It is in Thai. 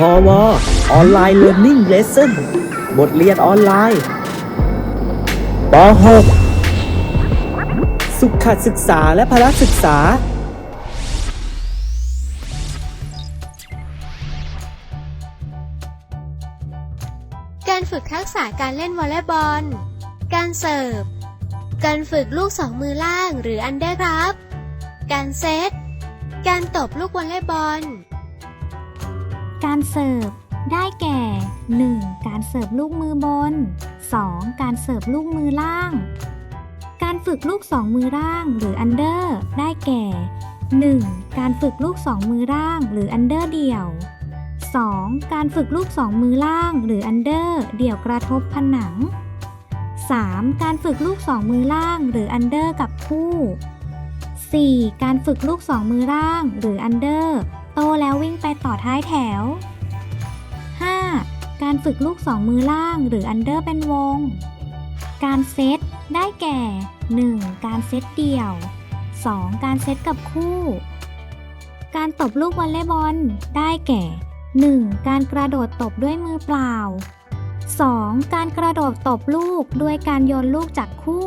พอวออนไลน์เรียน i ิ g เลส s o n บทเรียนออนไลน์ป .6 สุขศึกษาและพละศึกษา การฝึกทักษะการเล่นวอลเลย์บอล การเสิร์ฟ การฝึกลูกสองมือล่างหรืออันเดอร์รับ การเซต การตบลูกวอลเลย์บอล การเสิร์ฟ ได้แก่ 1. การเสิร์ฟลูกมือบน 2. การเสิร์ฟลูกมือล่าง การฝึกลูกสองมือล่างหรืออันเดอร์ได้แก่ 1. การฝึกลูกสองมือล่างหรืออันเดอร์เดี่ยว 2. การฝึกลูกสองมือล่างหรืออันเดอร์เดี่ยวกระทบผนัง 3. การฝึกลูกสองมือล่างหรืออันเดอร์กับคู่ 4. การฝึกลูกสองมือล่างหรืออันเดอร์ โตแล้ววิ่งไปต่อท้ายแถว 5. การฝึกลูกสองมือล่างหรืออันเดอร์เป็นวง การเซตได้แก่ 1. การเซตเดี่ยว 2. การเซตกับคู่ การตบลูกวอลเลย์บอลได้แก่ 1. การกระโดดตบด้วยมือเปล่า 2. การกระโดดตบลูกด้วยการโยนลูกจากคู่